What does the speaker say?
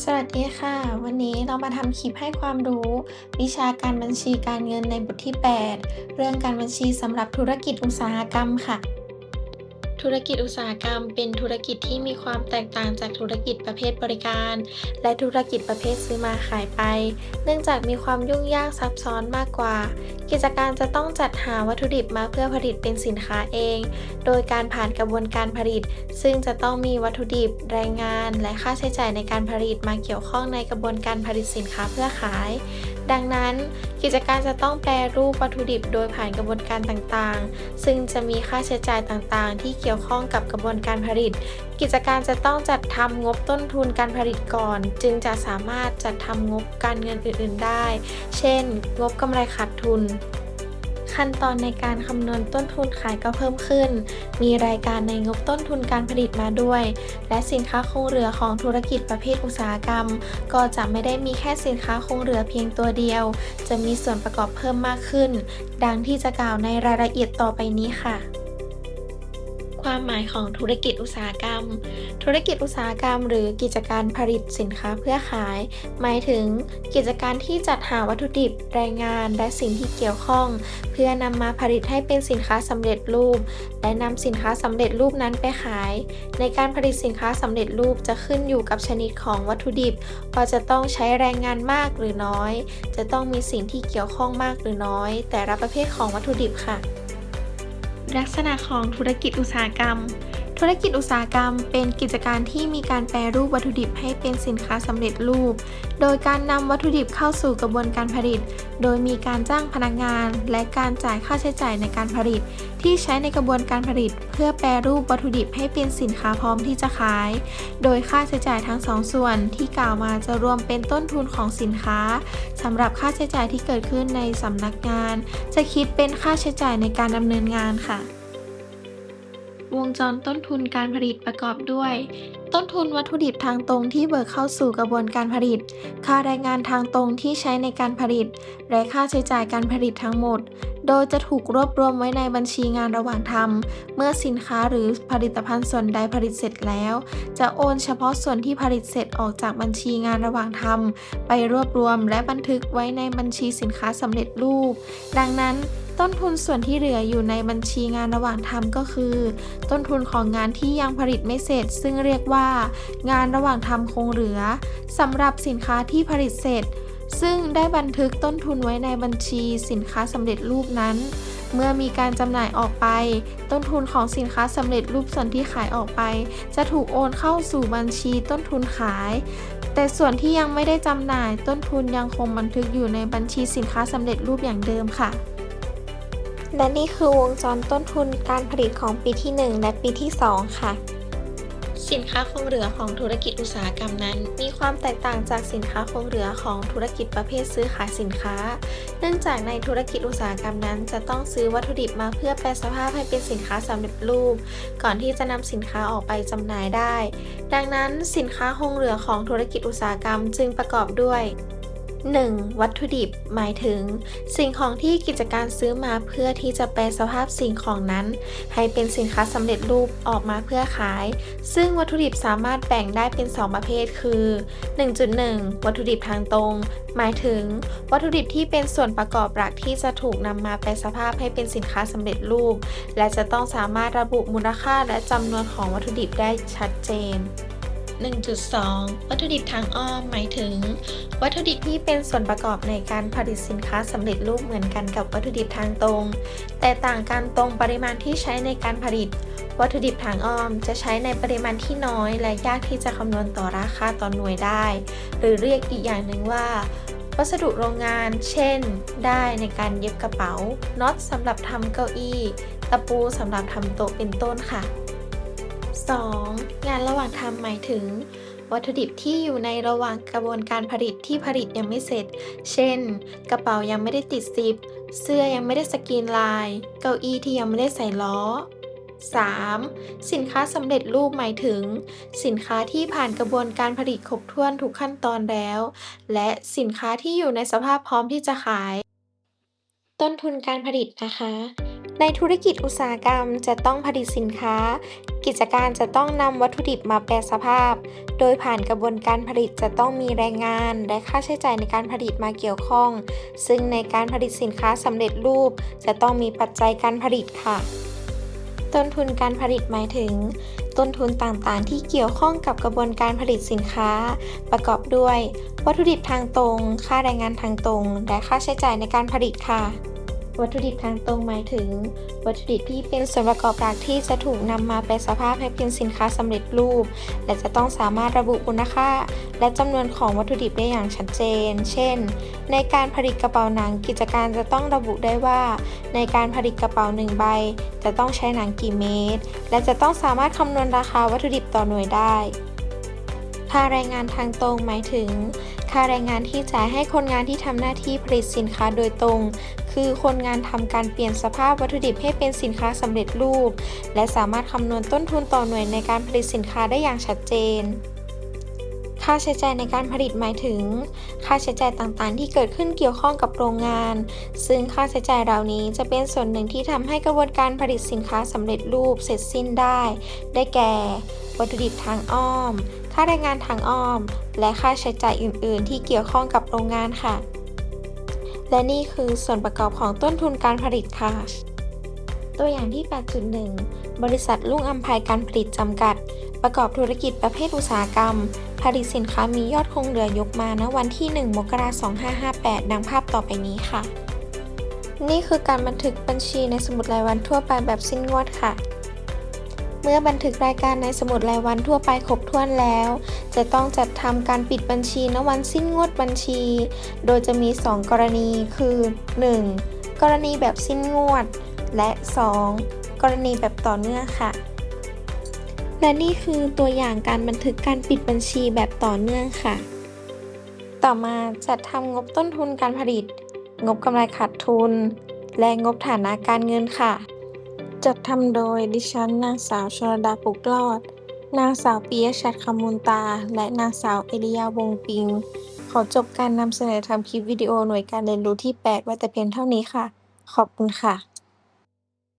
สวัสดีค่ะ วันนี้เรามาทำคลิปให้ความรู้ วิชาการบัญชีการเงินในบทที่ 8 เรื่องการบัญชีสำหรับธุรกิจอุตสาหกรรมค่ะ ธุรกิจอุตสาหกรรม เป็นธุรกิจที่มีความแตกต่างจากธุรกิจประเภทบริการ และธุรกิจประเภทซื้อมาขายไป เนื่องจากมีความยุ่งยากซับซ้อนมากกว่า กิจการจะต้องจัดหาวัตถุดิบมาเพื่อผลิตเป็นสินค้าเอง โดยการผ่านกระบวนการผลิต ซึ่งจะต้องมีวัตถุดิบแรงงาน และค่าใช้จ่ายในการผลิตมาเกี่ยวข้องในกระบวนการผลิตสินค้าเพื่อขายดังนั้นกิจการจะต้องแปรรูปวัตถุดิบโดยผ่านกระบวนการต่างๆ ซึ่งจะมีค่าใช้จ่ายต่างๆ ที่เกี่ยวข้องกับกระบวนการผลิต กิจการจะต้องจัดทำงบต้นทุนการผลิตก่อน จึงจะสามารถจัดทำงบการเงินอื่น ๆได้ เช่น งบกำไรขาดทุน ขั้นตอนในการคำนวณต้นทุนขายก็เพิ่มขึ้น มีรายการในงบต้นทุนการผลิตมาด้วย และสินค้าคงเหลือของธุรกิจประเภทอุตสาหกรรม ก็จะไม่ได้มีแค่สินค้าคงเหลือเพียงตัวเดียว จะมีส่วนประกอบเพิ่มมากขึ้น ดังที่จะกล่าวในรายละเอียดต่อไปนี้ค่ะ ความหมายของธุรกิจอุตสาหกรรม ธุรกิจอุตสาหกรรม หรือกิจการผลิตสินค้าเพื่อขาย หมายถึงกิจการที่จัดหาวัตถุดิบ แรงงาน และสิ่งที่เกี่ยวข้อง เพื่อนำมาผลิตให้เป็นสินค้าสำเร็จรูป และนำสินค้าสำเร็จรูปนั้นไปขาย ในการผลิตสินค้าสำเร็จรูปจะขึ้นอยู่กับชนิดของวัตถุดิบว่าจะต้องใช้แรงงานมากหรือน้อย จะต้องมีสิ่งที่เกี่ยวข้องมากหรือน้อย แต่ละประเภทของวัตถุดิบค่ะ ลักษณะของธุรกิจอุตสาหกรรม ธุรกิจอุตสาหกรรม เป็นกิจการที่มีการแปรรูปวัตถุดิบให้เป็นสินค้าสำเร็จรูป โดยการนำวัตถุดิบเข้าสู่กระบวนการผลิต โดยมีการจ้างพนักงาน และการจ่ายค่าใช้จ่ายในการผลิต ที่ใช้ในกระบวนการผลิต เพื่อแปรรูปวัตถุดิบให้เป็นสินค้าพร้อมที่จะขาย โดยค่าใช้จ่ายทั้งสองส่วนที่กล่าวมาจะรวมเป็นต้นทุนของสินค้าสำหรับค่าใช้จ่ายที่เกิดขึ้นในสำนักงาน จะคิดเป็นค่าใช้จ่ายในการดำเนินงานค่ะ วงจรต้นทุนการผลิตประกอบด้วย ต้นทุนวัตถุดิบทางตรงที่เบิกเข้าสู่กระบวนการผลิต ค่าแรงงานทางตรงที่ใช้ในการผลิต และค่าใช้จ่ายการผลิตทั้งหมด โดยจะถูกรวบรวมไว้ในบัญชีงานระหว่างทำเมื่อสินค้าหรือผลิตภัณฑ์ส่วนใดผลิตเสร็จแล้ว จะโอนเฉพาะส่วนที่ผลิตเสร็จออกจากบัญชีงานระหว่างทำไปรวบรวมและบันทึกไว้ในบัญชีสินค้าสำเร็จรูป ดังนั้น ต้นทุนส่วนที่เหลืออยู่ในบัญชีงานระหว่างทำก็คือ ต้นทุนของงานที่ยังผลิตไม่เสร็จ ซึ่งเรียกว่า งานระหว่างทำคงเหลือสำหรับสินค้าที่ผลิตเสร็จ ซึ่งได้บันทึกต้นทุนไว้ในบัญชีสินค้าสำเร็จรูปนั้น เมื่อมีการจำหน่ายออกไป ต้นทุนของสินค้าสำเร็จรูปส่วนที่ขายออกไป จะถูกโอนเข้าสู่บัญชีต้นทุนขาย แต่ส่วนที่ยังไม่ได้จำหน่ายต้นทุนยังคงบันทึกอยู่ในบัญชีสินค้าสำเร็จรูปอย่างเดิมค่ะ และนี่คือวงจรต้นทุนการผลิตของปีที่ 1 และปีที่ 2 ค่ะ สินค้าคงเหลือของธุรกิจอุตสาหกรรมนั้น มีความแตกต่างจากสินค้าคงเหลือของธุรกิจประเภทซื้อขายสินค้า เนื่องจากในธุรกิจอุตสาหกรรมนั้น จะต้องซื้อวัตถุดิบมาเพื่อแปลสภาพให้เป็นสินค้าสำเร็จรูป ก่อนที่จะนำสินค้าออกไปจำหน่ายได้ ดังนั้นสินค้าคงเหลือของธุรกิจอุตสาหกรรมจึงประกอบด้วย 1. วัตถุดิบ หมายถึง สิ่งของที่กิจการซื้อมาเพื่อที่จะแปลสภาพสิ่งของนั้น ให้เป็นสินค้าสำเร็จรูปออกมาเพื่อขาย ซึ่งวัตถุดิบสามารถแบ่งได้เป็น 2 ประเภท คือ 1.1 วัตถุดิบทางตรง หมายถึง วัตถุดิบที่เป็นส่วนประกอบหลักที่จะถูกนำมาแปลสภาพให้เป็นสินค้าสำเร็จรูป และจะต้องสามารถระบุมูลค่าและจำนวนของวัตถุดิบได้ชัดเจน 1.2 วัตถุดิบทางอ้อมหมายถึง วัตถุดิบที่เป็นส่วนประกอบในการผลิตสินค้าสำเร็จรูปเหมือนกันกับวัตถุดิบทางตรง แต่ต่างกันตรงปริมาณที่ใช้ในการผลิต วัตถุดิบทางอ้อมจะใช้ในปริมาณที่น้อย และยากที่จะคำนวณต่อราคาต่อหน่วยได้ หรือเรียกอีกอย่างหนึ่งว่าวัสดุโรงงาน เช่น ได้ในการเย็บกระเป๋า น็อตสำหรับทำเก้าอี้ ตะปูสำหรับทำโต๊ะเป็นต้นค่ะ 2. งานระหว่างทำหมายถึง วัตถุดิบที่อยู่ในระหว่างกระบวนการผลิตที่ผลิตยังไม่เสร็จ เช่น กระเป๋ายังไม่ได้ติดซิป เสื้อยังไม่ได้สกรีนลาย เก้าอี้ที่ยังไม่ได้ใส่ล้อ 3. สินค้าสำเร็จรูปหมายถึง สินค้าที่ผ่านกระบวนการผลิตครบถ้วนทุกขั้นตอนแล้ว และสินค้าที่อยู่ในสภาพพร้อมที่จะขาย ต้นทุนการผลิตนะคะ ในธุรกิจอุตสาหกรรมจะต้องผลิตสินค้า กิจการจะต้องนำวัตถุดิบมาแปรสภาพ โดยผ่านกระบวนการผลิตจะต้องมีแรงงาน และค่าใช้จ่ายในการผลิตมาเกี่ยวข้อง ซึ่งในการผลิตสินค้าสำเร็จรูป จะต้องมีปัจจัยการผลิตค่ะ ต้นทุนการผลิตหมายถึง ต้นทุนต่างๆ ที่เกี่ยวข้องกับกระบวนการผลิตสินค้า ประกอบด้วย วัตถุดิบทางตรง ค่าแรงงานทางตรง และค่าใช้จ่ายในการผลิตค่ะ วัตถุดิบทางตรงหมายถึง วัตถุดิบที่เป็นส่วนประกอบหลักที่จะถูกนำมาแปรสภาพให้เป็นสินค้าสำเร็จรูป และจะต้องสามารถระบุคุณค่า และจำนวนของวัตถุดิบได้อย่างชัดเจน เช่น ในการผลิตกระเป๋าหนังกิจการจะต้องระบุได้ว่า ในการผลิตกระเป๋าหนึ่งใบ จะต้องใช้หนังกี่เมตร และจะต้องสามารถคำนวณราคาวัตถุดิบต่อหน่วยได้ค่าแรงงานทางตรงหมายถึง ค่าแรงงานที่จ่ายให้คนงานที่ทำหน้าที่ผลิตสินค้าโดยตรง คือคนงานทำการเปลี่ยนสภาพวัตถุดิบให้เป็นสินค้าสำเร็จรูป และสามารถคำนวณต้นทุนต่อหน่วยในการผลิตสินค้าได้อย่างชัดเจน ค่าใช้จ่ายในการผลิตหมายถึง ค่าใช้จ่ายต่างๆ ที่เกิดขึ้นเกี่ยวข้องกับโรงงาน ซึ่งค่าใช้จ่ายเหล่านี้จะเป็นส่วนหนึ่งที่ทำให้กระบวนการผลิตสินค้าสำเร็จรูปเสร็จสิ้นได้ ได้แก่ วัตถุดิบทางอ้อม ค่าแรงงานทางอ้อม และค่าใช้จ่ายอื่น ๆ ที่เกี่ยวข้องกับโรงงานค่ะ และนี่คือส่วนประกอบของต้นทุนการผลิตค่ะ ตัวอย่างที่ 8.1 บริษัทลุ่งอัมภัยการผลิตจำกัด ประกอบธุรกิจประเภทอุตสาหกรรม ผลิตสินค้ามียอดคงเหลือยกมาณวันที่ 1 มกราคม 2558 ดังภาพต่อไปนี้ค่ะ นี่คือการบันทึกบัญชีในสมุดรายวันทั่วไปแบบสิ้นงวดค่ะ เมื่อบันทึกรายการในสมุดรายวันทั่วไปครบถ้วนแล้ว จะต้องจัดทำการปิดบัญชีณวันสิ้นงวดบัญชี โดยจะมี 2 กรณีคือ 1. กรณีแบบสิ้นงวด และ 2. กรณีแบบต่อเนื่องค่ะ และนี่คือตัวอย่างการบันทึกการปิดบัญชีแบบต่อเนื่องค่ะ ต่อมาจัดทำงบต้นทุนการผลิต งบกำไรขาดทุน และงบฐานะการเงินค่ะ จัดทำโดยดิฉันนางสาวชลดาปุกรอด นางสาวปียชัดคำมูลตา และนางสาวเอริยาวงปิง ขอจบการนำเสนอทำคลิปวิดีโอหน่วยการเรียนรู้ที่ 8 ไว้แต่เพียงเท่านี้ค่ะ ขอบคุณค่ะ